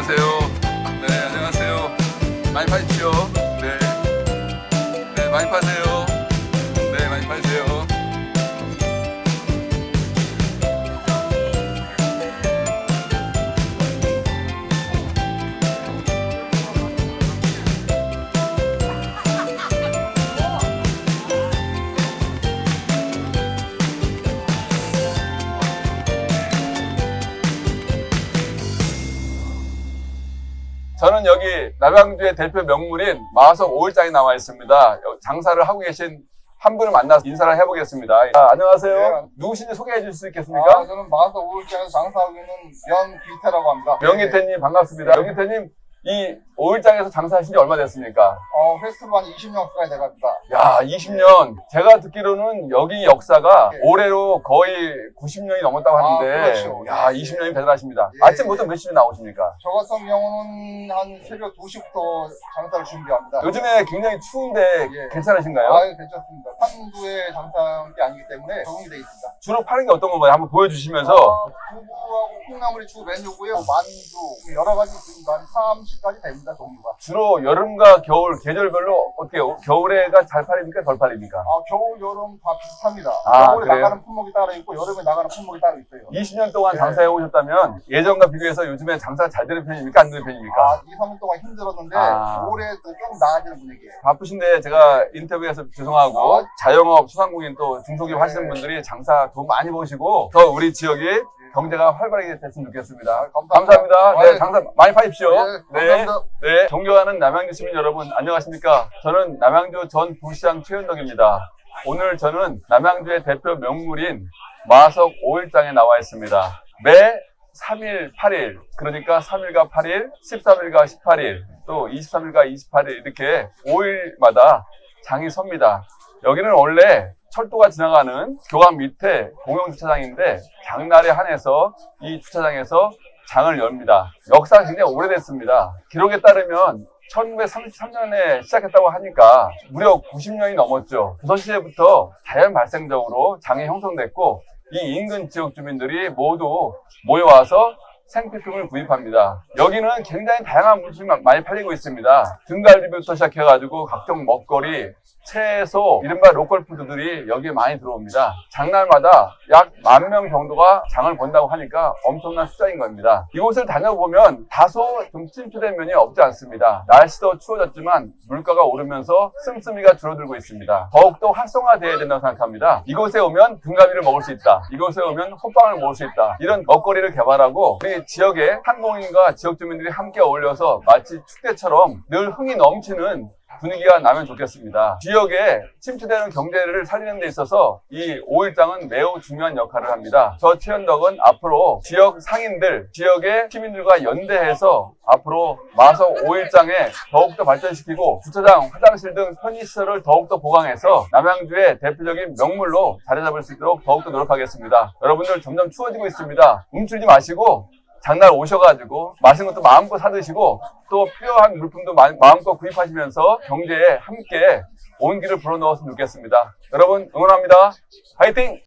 안녕하세요. 네, 안녕하세요. 많이 파십시오. 저는 여기 남양주의 대표 명물인 마석 5일장에 나와 있습니다. 여- 장사를 하고 계신 한 분을 만나서 인사를 해보겠습니다. 아, 안녕하세요. 네. 누구신지 소개해 주실 수 있겠습니까? 아, 저는 마서 오일장에서 장사하고 있는 명기태라고 합니다. 명희태님 반갑습니다. 명희태님 이 5일장에서 장사하신 지 얼마 됐습니까? 어, 횟수로 한 20년 가까이 돼갑니다. 야, 20년. 제가 듣기로는 여기 역사가 예. 올해로 거의 90년이 넘었다고 아, 하는데, 그렇죠. 야, 예. 20년이 대단하십니다. 예. 아침 보통 몇 시에 나오십니까? 저 같은 경우는 한 새벽 2시부터 장사를 준비합니다. 요즘에 굉장히 추운데 예. 괜찮으신가요? 아, 괜찮습니다. 한두의 장사한 게 아니기 때문에 적응이 돼 있습니다. 주로 파는 게 어떤 건가요? 한번 보여주시면서. 어, 두부하고 콩나물이 주 메뉴고요. 만두, 여러 가지 지금 한 30까지 됩니다, 종류가. 주로 여름과 겨울 계절별로 어떻게 겨울에가 잘 팔립니까 덜 팔립니까? 아, 겨울, 여름 다 비슷합니다. 아, 겨울에 그래요? 나가는 품목이 따로 있고, 여름에 나가는 품목이 따로 있어요. 20년 동안 네. 장사해 오셨다면 예전과 비교해서 요즘에 장사가 잘 되는 편입니까? 안 되는 편입니까? 아, 2, 3년 동안 힘들었는데, 아. 올해 좀 나아지는 분위기예요. 바쁘신데 제가 인터뷰에서 죄송하고 아. 자영업 소상공인 또 중소기업 네. 하시는 분들이 장사 돈 많이 버시고 더 우리 지역이 경제가 활발하게 됐으면 좋겠습니다. 아, 감사합니다. 감사합니다. 네, 아, 장사 많이 파십시오. 네, 네. 감사합니다. 네, 존경하는 남양주 시민 여러분, 안녕하십니까? 저는 남양주 전 부시장 최현덕입니다. 오늘 저는 남양주의 대표 명물인 마석 5일장에 나와 있습니다. 매 3일, 8일, 그러니까 3일과 8일, 13일과 18일, 또 23일과 28일, 이렇게 5일마다 장이 섭니다. 여기는 원래 철도가 지나가는 교감 밑에 공영 주차장인데 장날에 한해서 이 주차장에서 장을 엽니다. 역사가 굉장히 오래됐습니다. 기록에 따르면 1933년에 시작했다고 하니까 무려 90년이 넘었죠. 조선시대부터 자연 발생적으로 장이 형성됐고 이 인근 지역 주민들이 모두 모여와서 생필품을 구입합니다. 여기는 굉장히 다양한 물품이 많이 팔리고 있습니다. 등갈비부터 시작해가지고 각종 먹거리, 채소, 이른바 로컬 푸드들이 여기에 많이 들어옵니다. 장날마다 약 만 명 정도가 장을 본다고 하니까 엄청난 숫자인 겁니다. 이곳을 다녀보면 다소 좀 침투된 면이 없지 않습니다. 날씨도 추워졌지만 물가가 오르면서 씀씀이가 줄어들고 있습니다. 더욱더 활성화되어야 된다고 생각합니다. 이곳에 오면 등갈비를 먹을 수 있다. 이곳에 오면 호빵을 먹을 수 있다. 이런 먹거리를 개발하고 우리 지역의 항공인과 지역 주민들이 함께 어울려서 마치 축제처럼 늘 흥이 넘치는 분위기가 나면 좋겠습니다. 지역에 침투되는 경제를 살리는 데 있어서 이 5일장은 매우 중요한 역할을 합니다. 저 최현덕은 앞으로 지역 상인들, 지역의 시민들과 연대해서 앞으로 마석 5일장에 더욱더 발전시키고 주차장, 화장실 등 편의시설을 더욱더 보강해서 남양주의 대표적인 명물로 자리 잡을 수 있도록 더욱더 노력하겠습니다. 여러분들 점점 추워지고 있습니다. 움츠리지 마시고 장날 오셔가지고 맛있는 것도 마음껏 사드시고 또 필요한 물품도 마, 마음껏 구입하시면서 경제에 함께 온기를 불어넣었으면 좋겠습니다. 여러분 응원합니다. 화이팅!